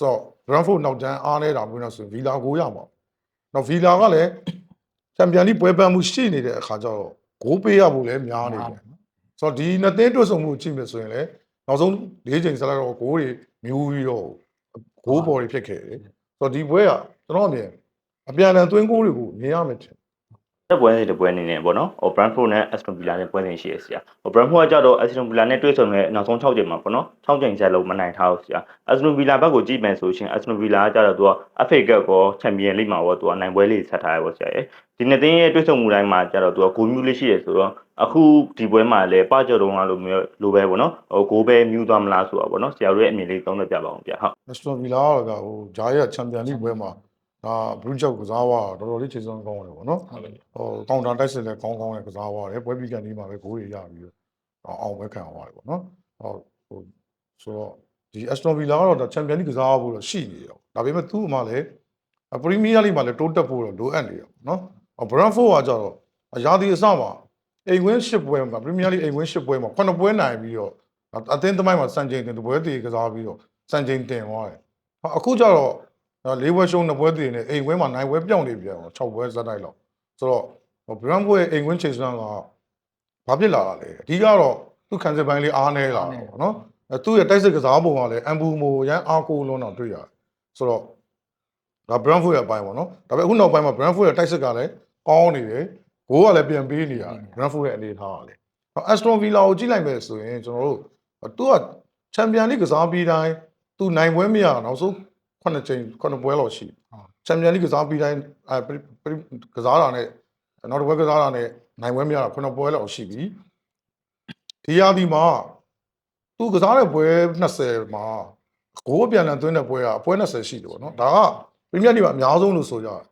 ဆိုတော့ Brentford နောက်တန်းအားနေတာမျိုးနဲ့ဆိုရင်ဗီလာကိုရမှာနောက်ဗီလာကလည်းချန်ပီယံလိပွဲပန်းမှုရှိနေတဲ့အခါကျတော့ဂိုးပေးရဖို့လည်းများနေတယ်ဆိုတော့ဒီနှစ်သင်းတွတ်ဆုံမှုကြည့်မယ်ဆိုရင်လည်းနောက်ဆုံး၄ချိန်ဆက်လိုက်တော့ဂိုးတွေမျိုးပြီးတော့ဂိုးပေါ်တွေဖြစ်ခဲ့တယ်ဆိုတော့ဒီပွဲကကျွန်တော်အမြင်အပြန်အလှန်သွင်းဂိုးတွေကိုမြင်ရမယ်ထင် တက်ပွဲစဉ်တစ်ပွဲအနေနဲ့ပေါ့နော်ဟို Brentford နဲ့ Aston Villa နဲ့ပွဲစဉ်ရှိရဆရာဟို Brentford ကကြတော့ Aston Villa နဲ့တွေ့ဆုံတဲ့နောက်ဆုံး6ချိန်မှာပေါ့နော်6ချိန်ဆက်လုံးမနိုင်ထားဘူးဆရာ Aston Villa ဘက်ကိုကြည့်မယ်ဆိုရှင် Aston Villa ကကြတော့သူက FA Cup ကော Champions League မှာပေါ့သူကနိုင်ပွဲလေးဆက်ထားရပေါ့ဆရာရဲ့ဒီနှစ်သင်းရဲ့တွေ့ဆုံမှုတိုင်းမှာကြတော့သူကဂိုးမျိုးလေးရှိရဆိုတော့အခုဒီပွဲမှာလည်းပကြော်တုံးကလိုမျိုးလိုပဲပေါ့နော်ဟိုဂိုးပဲမြူးသွားမလားဆိုတော့ပေါ့နော်ဆရာတို့ရဲ့အမြင်လေးသုံးသပ်ပြပါအောင်ဗျဟုတ် Aston Villa ကဟိုဂျာရဲ့ချန်ပီယံလိပွဲမှာ ဒါဘရူးချောက်ကစားသွားတာတော်တော်လေးခြေစွမ်းကောင်းတယ်ပေါ့နော်ဟုတ်ကဲ့ဟိုကောင်တာတိုက်စစ်လည်းကောင်းကောင်းနဲ့ကစားသွားတယ်ပွဲပြီးကန်ဒီမှာပဲဂိုးတွေရပြီးတော့အောင်ပဲခံသွားတယ်ပေါ့နော်ဟိုဟိုဆိုတော့ဒီ Aston Villa ကတော့ဒါချန်ပီယံလိကစားဖို့တော့ရှိနေရောဒါပေမဲ့သူ့အမှလည်းပရီးမီးယားလိမှာလည်းတိုးတက်ဖို့တော့လိုအပ်နေရောနော်ဘရန်ဖို့ကကြတော့ရာသီအစမှာအိမ်ဝင်း၈ပွဲမှာပရီးမီးယားလိအိမ်ဝင်း၈ပွဲမှာ9ပွဲနိုင်ပြီးတော့အသင်းသမိုင်းမှာစံချိန်တင်တပွဲတည်ကစားပြီးတော့စံချိန်တင်သွားတယ်အခုကျတော့ လေးပွဲရှုံးနှစ်ပွဲတည်နေအိမ်ဝင်းမှာနိုင်ပွဲပြောင်းနေပြန်တော့6ပွဲဇက်တိုက်လောက်ဆိုတော့ဘရန်ဘွေအိမ်ဝင်းချေစမ်းကဘာဖြစ်လာတာလဲအဓိကတော့သူခံစစ်ပိုင်းလေးအားနေလာတာပေါ့နော်အဲသူ့ရဲ့တိုက်စစ်ကစားပုံကလည်းအမ်ဘူမိုရန်အားကိုလုံးတော့တွေ့ရတယ်ဆိုတော့ဒါဘရန်ဘွေရဲ့အပိုင်းပေါ့နော်ဒါပေမဲ့အခုနောက်ပိုင်းမှာဘရန်ဘွေရဲ့တိုက်စစ်ကလည်းကောင်းနေတယ်ဂိုးကလည်းပြန်ပေးနေရတယ်ဘရန်ဘွေရဲ့အနေထားကလည်းအက်စတွန်ဗီလာကိုကြည့်လိုက်မယ်ဆိုရင်ကျွန်တော်တို့သူကချန်ပီယံလိကစားပြီးတိုင်းသူနိုင်ပွဲမရနောက်ဆုံး 9ချိန်9ပွဲလောက်ရှိချန်ပီယံလိကစားပြီးတိုင်းအဲကစားတာနဲ့နောက်တစ်ပွဲကစားတာနဲ့နိုင်ပွဲမရတာခုနစ်ပွဲလောက်ရှိပြီဒီရာဒီမှာသူကစားတဲ့ပွဲ20မှာဂိုးအပြန်လန်သွင်းတဲ့ပွဲကအပွဲ20ရှိတယ်ပေါ့နော်ဒါကပရီးမီးယားလိမှာအများဆုံးလို့ဆိုကြတယ်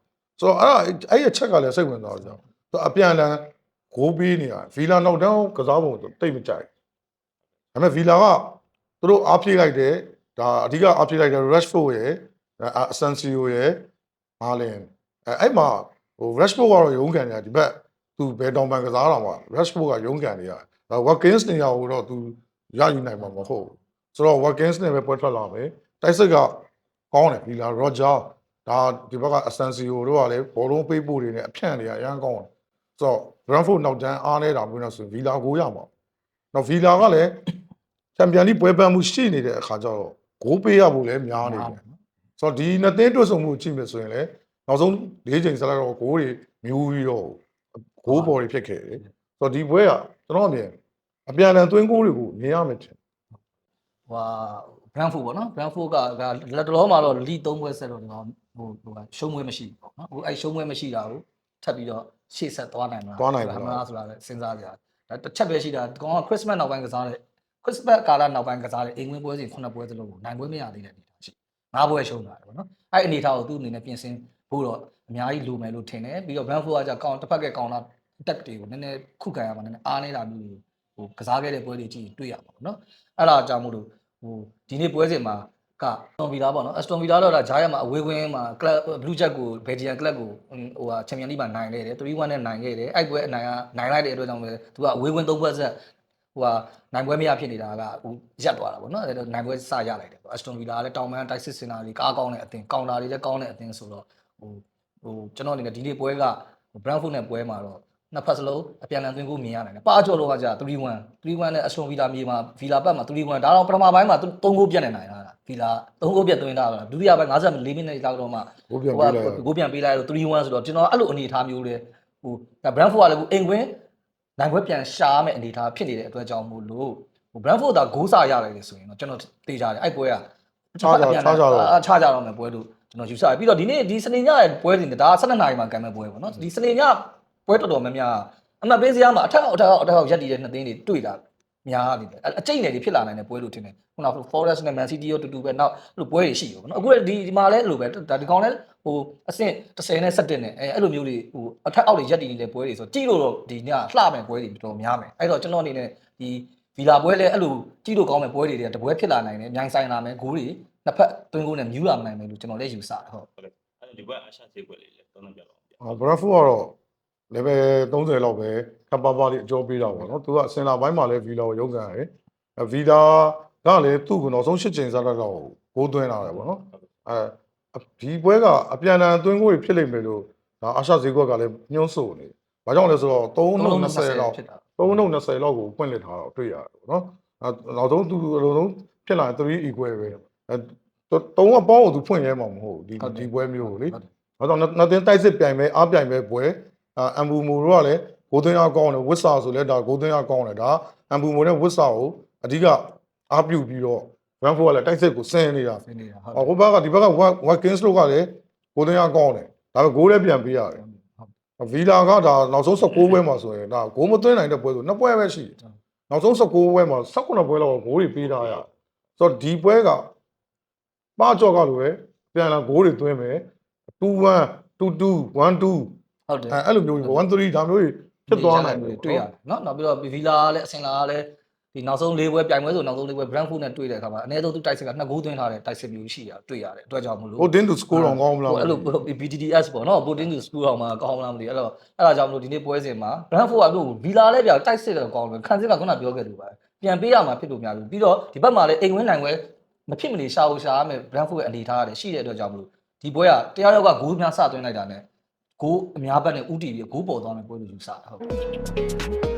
ဆိုတော့အဲ့ဒါအဲ့ရဲ့ချက်ကလည်းစိတ်ဝင်စားကြတယ်သူအပြန်လန်ဂိုးပေးနေတာဗီလာနောက်တောင်ကစားပုံတိတ်မကြိုက်ဒါပေမဲ့ဗီလာကသူတို့အားဖြည့်လိုက်တယ် ဒါအဓိကအားဖြည့်လိုက်တယ် Rashford ရဲ့အဆန်စီယိုရဲ့ဟာလင်အဲအဲ့မှာဟို Rashford ကတော့ရုံးကန်နေတာဒီဘက်သူဘယ်တောင်ပန်ကစားတာမှာ Rashford ကရုံးကန်နေရတယ်ဒါ Watkins နေရာကိုတော့သူရယူနိုင်မှာမဟုတ်ဘူးဆိုတော့ Watkins နဲ့ပဲပွဲထွက်လာမယ်တိုက်စစ်ကကောင်းတယ်ဒီလာ Roger ဒါဒီဘက်ကအဆန်စီယိုတို့ကလည်းဘောလုံးပေးဖို့တွေနဲ့အဖြန့်တွေကအရန်ကောင်းတယ်ဆိုတော့ Brentford နောက်တန်းအားနေတာမျိုးနဲ့ဆိုရင် Villa ကိုရမှာနော် Villa ကလည်းချန်ပီယံလိပွဲပန်းမှုရှိနေတဲ့အခါကျတော့ ဂိုးပေးရဖို့လည်းများနေတယ်ဆိုတော့ဒီနှစ်သင်းတွတ်ဆုံမှုကြည့်မယ်ဆိုရင်လည်းနောက်ဆုံး၄ချိန်ဆက်လိုက်တော့ဂိုးတွေမျိုးပြီးတော့ဂိုးပေါ်တွေဖြစ်ခဲ့တယ်ဆိုတော့ဒီပွဲကကျွန်တော်အမြင်အပြန်အလှန်သွင်းဂိုးတွေကိုမြင်ရမယ်ထင်ဟိုဟာ Brentford ပေါ့နော် Brentford ကဒါလက်တလုံးမှာတော့လီ3ပွဲဆက်တော့ဒီမှာဟိုဟိုကရှုံးပွဲမရှိဘူးပေါ့နော်ဟိုအဲရှုံးပွဲမရှိတာကိုထပ်ပြီးတော့ရှေ့ဆက်သွားနိုင်မလားသွားနိုင်မလားမလားဆိုတာလည်းစဉ်းစားကြရတယ်ဒါတစ်ချက်ပဲရှိတာဒီကောင်က Christmas နောက်ပိုင်းကစားတဲ့ Christmas ကာလနောက်ပိုင်းကစားတဲ့အိမ်ဝင်ပွဲစဉ်9ပွဲစလုံးကိုနိုင်ပွဲမရသေးတဲ့အနေအထားရှိ၅ပွဲရှုံးလာတယ်ပေါ့နော်အဲ့အနေအထားကိုသူ့အနေနဲ့ပြင်ဆင်ဖို့တော့အများကြီးလိုမယ်လို့ထင်တယ်ပြီးတော့ Brentford ကじゃကောင်တစ်ဖက်ကကောင်လာတက်တွေကိုနည်းနည်းခုခံရမှာနည်းနည်းအားနေတာမျိုးဟိုကစားခဲ့တဲ့ပွဲတွေကြည့်ရင်တွေ့ရမှာပေါ့နော်အဲ့ဒါကြောင့်မို့လို့ဟိုဒီနေ့ပွဲစဉ်မှာက Aston Villa ပေါ့နော် Aston Villa တော့ဒါဂျားရမှာအဝေးကွင်းမှာ club Blue Jack ကို Belgian club ကိုဟိုဟာ Champions League မှာနိုင်ခဲ့တယ်3-1နဲ့နိုင်ခဲ့တယ်အဲ့ပွဲအနိုင်ကနိုင်လိုက်တဲ့အတွက်ကြောင့်လည်းသူကအဝေးကွင်း၃ပွဲဆက် ဟိုဟာနိုင်ပွဲမရဖြစ်နေတာကဟိုရက်သွားတာပေါ့နော်အဲ့တော့နိုင်ပွဲစရလိုက်တယ်ပေါ့ Aston Villa ကလည်းတောင်ပန်းတိုက်စစ်စင်တာတွေကားကောင်းတဲ့အသင်းကောင်တာတွေလည်းကောင်းတဲ့အသင်းဆိုတော့ဟိုဟိုကျွန်တော်အနေနဲ့ဒီနေ့ပွဲက Brentford နဲ့ပွဲမှာတော့နှစ်ဖက်စလုံးအပြန်အလှန်သွင်းကိုမြင်ရနိုင်တယ်။ပါကျော်တော့ကကြာ3-1 3-1နဲ့ Aston Villa မြေမှာ Villa ဘက်မှာ3-1ဒါတော့ပထမပိုင်းမှာ3ဂိုးပြတ်နေနိုင်တာ Villa 3ဂိုးပြတ်သွင်းတာပါဒုတိယပိုင်း54မိနစ်လောက်တော့မှဂိုးပြန်ပေးလိုက်ဂိုးပြန်ပေးလိုက်တော့3-1ဆိုတော့ကျွန်တော်အဲ့လိုအနေအထားမျိုးလေဟိုဒါ Brentford ကလည်းအိမ်ကွင်း နိုင်ခွဲပြန်ရှာရမယ့်အနေအထားဖြစ်နေတဲ့အတွက်ကြောင့်မို့လို့ဟို Brentford ကဂိုးစာရလိုက်တယ်ဆိုရင်တော့ကျွန်တော်တေးကြတယ်အဲ့ပွဲကခြားကြခြားကြတော့အားချကြတော့မယ်ပွဲလို့ကျွန်တော်ယူဆတယ်ပြီးတော့ဒီနေ့ဒီစနေညရဲ့ပွဲစဉ်ဒါ12နာရီမှာကံမဲ့ပွဲပေါ့နော်ဒီစနေညပွဲတော်တော်များများအမှတ်ပေးစရာမှာအထက်အောက်အထက်အောက်အထက်အောက်ရက်တည်တဲ့နှစ်သင်းတွေတွေ့တာများနေတယ်အကျိတ်နယ်တွေဖြစ်လာနိုင်တဲ့ပွဲလို့ထင်တယ်ခုနက Forest နဲ့ Man City ရောတူတူပဲနောက်အဲ့လိုပွဲတွေရှိရောပေါ့နော်အခုဒီဒီမှာလည်းအဲ့လိုပဲဒါဒီကောင်လည်း ဟိုအဆင့်30နဲ့17နဲ့အဲအဲ့လိုမျိုးတွေဟိုအထက်အောက်တွေရက်တည်နေတဲ့ပွဲတွေဆိုကြည့်လို့တော့ဒီညလှမဲ့ပွဲတွေတော်တော်များမယ်အဲ့တော့ကျွန်တော်အနေနဲ့ဒီဗီလာပွဲလည်းအဲ့လိုကြည့်လို့ကောင်းမဲ့ပွဲတွေတည်းတပွဲဖြစ်လာနိုင်တယ်အမြိုင်ဆိုင်လာမယ်ဂိုးတွေနှစ်ဖက်သွင်းဂိုးနဲ့မြူးလာနိုင်မယ်လို့ကျွန်တော်လည်းယူဆတယ်ဟုတ်အဲ့ဒီဘက်အရှာဈေးပွဲလေးလည်းသုံးသပ်ပြပါအောင်ဗျဘရန်ဖို့ကတော့ level 30လောက်ပဲခပ်ပါပါလေးအကျော်ပေးတာပေါ့နော်သူကစင်လာပိုင်းမှာလည်းဗီလာကိုရုံးကန်ရတယ်ဗီလာကလည်းသူ့ကနောက်ဆုံး၈ချိန်စားတော့ဂိုးသွင်းလာတယ်ပေါ့နော်အဲ ဒီပွဲကအပြန်အလှန်အသွင်းကိုတွေဖြစ်လိမ့်မယ်လို့ဒါအာရှဈေးကွက်ကလည်းညှိုးဆိုနေ။ဘာကြောင့်လဲဆိုတော့3နှုတ်20လောက်ဖြစ်တာ3နှုတ်20လောက်ကိုဖွင့်လှစ်ထားတော့တွေ့ရတယ်ပေါ့နော်။အဲနောက်ဆုံးသူအလုံးဆုံးဖြစ်လာရင်3 equal ပဲ။အဲတုံးကပေါင်းကိုသူဖွင့်ရဲမှာမဟုတ်ဘူးဒီဒီပွဲမျိုးကိုလေဟုတ်တယ်။ဘာကြောင့်နှစ်တင်းတိုက်စစ်ပြိုင်ပဲအားပြိုင်ပဲပွဲအမ်ဘူမိုတို့ကလည်းဂိုးသွင်းအားကောင်းတယ်ဝစ်ဆာဆိုလဲဒါဂိုးသွင်းအားကောင်းတယ်ဒါအမ်ဘူမိုနဲ့ဝစ်ဆာကိုအဓိကအားပြုပြီးတော့ Van Ford ကလည်းတိုက်စစ်ကိုဆင်းနေတာ ဆင်းနေတာဟုတ် ဟောဟိုဘက်ကဒီဘက်က Watkins တို့ကလည်းဂိုးသွင်းအားကောင်းတယ်ဒါပေမဲ့ဂိုးလည်းပြန်ပေးရတယ် ဟုတ် ဗီလာကဒါနောက်ဆုံး16ပွဲမှာဆိုရင်ဒါဂိုးမသွင်းနိုင်တဲ့ပွဲဆိုနှစ်ပွဲပဲရှိတယ်နောက်ဆုံး16ပွဲမှာ18ပွဲလောက်ဂိုးတွေပေးထားရဆိုတော့ဒီပွဲကပါကြော့ကလိုပဲပြန်လာဂိုးတွေသွင်းမယ်2-1 2-2 1-2 ဟုတ်တယ် အဲအဲ့လိုမျိုးကြီး1-3ဒါမျိုးကြီးဖြစ်သွားနိုင်တယ် တွေ့ရတယ်เนาะနောက်ပြီးတော့ဗီလာလည်းအစင်လာလည်း ဒီနောက်ဆုံး၄ပွဲပြိုင်ပွဲဆိုနောက်ဆုံး၄ပွဲ Brentford နဲ့တွေ့တဲ့အခါမှာအနည်းဆုံးသူတိုက်စစ်ကနှစ်ဂိုးသွင်းထားတဲ့တိုက်စစ်မျိုးရှိရတွေ့ရတယ်အတွက်ကြောင့်မလို့ဟိုတင်းတူ score တော့ကောင်းမလားဟိုအဲ့လို BTDS ပေါ့နော် Putin to school အောင်မှာကောင်းမလားမသိဘူးအဲ့တော့အဲ့ဒါကြောင့်မလို့ဒီနေ့ပွဲစဉ်မှာ Brentford ကပြောဗီလာလည်းပြောတိုက်စစ်တော့ကောင်းတယ်ခံစစ်ကခုနပြောခဲ့လို့ပါပြန်ပေးရမှာဖြစ်လို့များပြီပြီးတော့ဒီဘက်မှာလည်းအိမ်ဝင်းနိုင်ပွဲမဖြစ်မနေရှာဖို့ရှာရမယ် Brentford ရဲ့အနေထားရတယ်ရှိတဲ့အတွက်ကြောင့်မလို့ဒီပွဲကတရားရောက်ကဂိုးများစသွင်းလိုက်တာနဲ့ဂိုးအများဘက်နဲ့ဥတီပြီးဂိုးပေါ်သွားမယ်ပွဲလို့ယူဆတာဟုတ်